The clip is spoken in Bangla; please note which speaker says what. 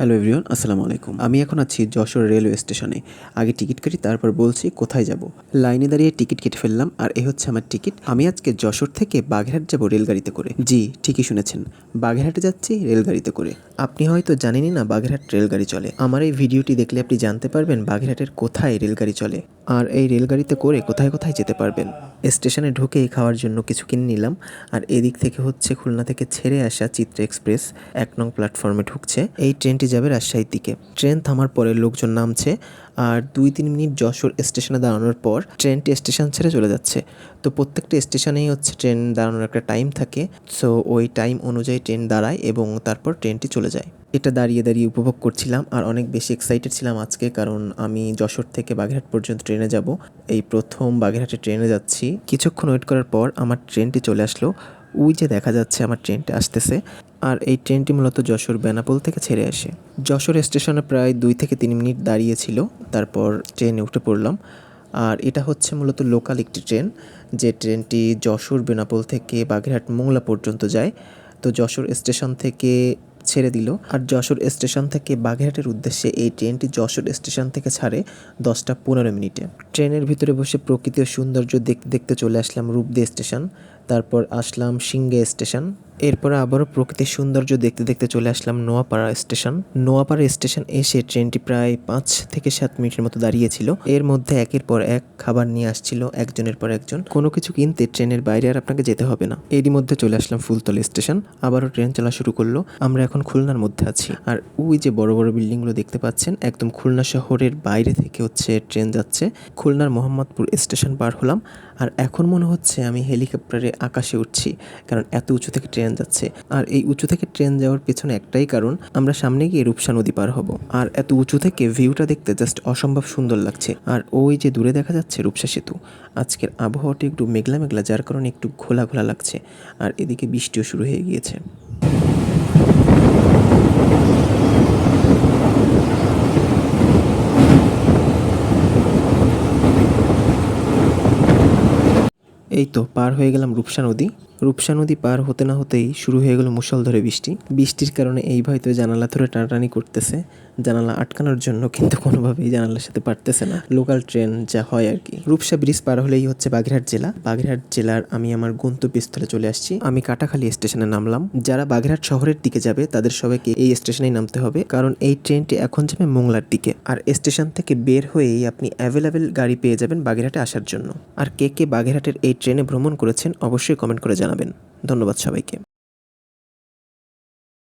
Speaker 1: হ্যালো এভরিওয়ান, আসসালামু আলাইকুম। আমি এখন আছি যশোর রেলওয়ে স্টেশনে। আগে টিকিট কাটি, তারপর বলছি কোথায় যাব। লাইনে দাঁড়িয়ে টিকিট কেটে ফেললাম, আর এ হচ্ছে আমার টিকিট। আমি আজকে যশোর থেকে বাগেরহাট যাব রেলগাড়িতে করে। জি, ঠিকই শুনেছেন। বাগেরহাটে যাচ্ছি রেলগাড়িতে করে। আপনি হয়তো জানেনই না বাগেরহাট রেলগাড়ি চলে। আমার এই ভিডিওটি দেখলে আপনি জানতে পারবেন বাগেরহাটের কোথায় রেলগাড়ি চলে। আর এই রেলগাড়িতে করে কোথায় কোথায় যেতে পারবেন। স্টেশনে ঢুকে খাওয়ার জন্য কিছু কিনে নিলাম। আর এদিক থেকে হচ্ছে খুলনা থেকে ছেড়ে আসা চিত্র এক্সপ্রেস এক নং প্ল্যাটফর্মে ঢুকছে। এই ট্রেনটি যাবে রাজশাহীর দিকে। ট্রেন থামার পরে লোকজন নামছে আর দুই তিন মিনিট যশোর স্টেশনে দাঁড়ানোর পর ট্রেনটি স্টেশন ছেড়ে চলে যাচ্ছে। তো প্রত্যেকটা স্টেশনেই হচ্ছে ট্রেন দাঁড়ানোর একটা টাইম থাকে। সো ওই টাইম অনুযায়ী ট্রেন দাঁড়ায় এবং তারপর ট্রেনটি চলে যায়। এটা দাঁড়িয়ে দাঁড়িয়ে উপভোগ করছিলাম আর অনেক বেশি এক্সাইটেড ছিলাম আজকে কারণ আমি যশোর থেকে বাগেরহাট পর্যন্ত ট্রেনে যাব। এই প্রথম বাগেরহাটে ট্রেনে যাচ্ছি। কিছুক্ষণ ওয়েট করার পর আমার ট্রেনটি চলে আসলো। ওই যে দেখা যাচ্ছে আমার ট্রেনটা আসতেছে। আর এই ট্রেনটি মূলত যশোর বেনাপোল থেকে ছেড়ে আসে। যশোর স্টেশনে প্রায় দুই থেকে তিন মিনিট দাঁড়িয়েছিল, তারপর ট্রেনে উঠে পড়লাম। আর এটা হচ্ছে মূলত লোকাল একটি ট্রেন, যে ট্রেনটি যশোর বেনাপোল থেকে বাগেরহাট মোংলা পর্যন্ত যায়। তো যশোর স্টেশন থেকে ছেড়ে দিল। আর যশোর স্টেশন থেকে বাগেরহাটের উদ্দেশ্যে এই ট্রেনটি যশোর স্টেশন থেকে ছাড়ে দশটা পনেরো মিনিটে। ট্রেনের ভিতরে বসে প্রকৃতি ও সৌন্দর্য দেখতে দেখতে চলে আসলাম রূপদে স্টেশন, তারপর আসলাম সিংগে স্টেশন। এরপরে আবারও প্রকৃতির সৌন্দর্য দেখতে দেখতে চলে আসলাম নোয়াপাড়া স্টেশন। নোয়াপাড়া স্টেশন এসে ট্রেনটি প্রায় পাঁচ থেকে সাত মিনিটের মতো দাঁড়িয়েছিল। এর মধ্যে একের পর এক খাবার নিয়ে আসছিল একজনের পর একজন। কোনো কিছু কিনতে ট্রেনের বাইরে আর আপনাকে যেতে হবে না। এরই মধ্যে চলে আসলাম ফুলতলা স্টেশন। আবারও ট্রেন চলা শুরু করল। আমরা এখন খুলনার মধ্যে আছি। আর ওই যে বড় বড় বিল্ডিংগুলো দেখতে পাচ্ছেন, একদম খুলনা শহরের বাইরে থেকে হচ্ছে ট্রেন যাচ্ছে। খুলনার মোহাম্মদপুর স্টেশন পার হলাম। আর এখন মনে হচ্ছে আমি হেলিকপ্টারে আকাশে উঠছি। কারণ এত উঁচু থেকে ট্রেন যাচ্ছে। আর এই উঁচু থেকে ট্রেন যাওয়ার পেছনে একটাই কারণ, আমরা সামনে গিয়ে রূপসা নদী পার হব। আর এত উঁচু থেকে ভিউটা দেখতে জাস্ট অসম্ভব সুন্দর লাগছে। আর ওই যে দূরে দেখা যাচ্ছে রূপসা সেতু, আজকের আবহাওয়াটা একটু মেঘলা মেঘলা, যার কারণে একটু ঘোলা ঘোলা লাগছে। আর এদিকে বৃষ্টিও শুরু হয়ে গিয়েছে। এই তো পার হয়ে গেলাম রূপসা নদী। রূপসা নদী পার হতে না হতেই শুরু হয়ে গেল মুষলধারে বৃষ্টি। বৃষ্টির কারণে এই ভাই তো জানালা ধরে টানাটানি করতেছে। জানালা আটকানোর জন্য কিন্তু কোনোভাবেই জানালার সাথে পারতেছে না। লোকাল ট্রেন যা হয় আর কি। রূপসা ব্রিজ পার হলেই হচ্ছে বাগেরহাট জেলা। বাগেরহাট জেলার আমি আমার গন্তব্যস্থলে চলে আসছি। আমি কাটাখালী স্টেশনে নামলাম। যারা বাগেরহাট শহরের দিকে যাবে, তাদের সবাইকে এই স্টেশনেই নামতে হবে। কারণ এই ট্রেনটি এখন যাবে মোংলার দিকে। আর স্টেশন থেকে বের হয়েই আপনি অ্যাভেলেবেল গাড়ি পেয়ে যাবেন বাগেরহাটে আসার জন্য। আর কে কে বাগেরহাটের এই ট্রেনে ভ্রমণ করেছেন, অবশ্যই কমেন্ট করে জানাবেন। ধন্যবাদ সবাইকে।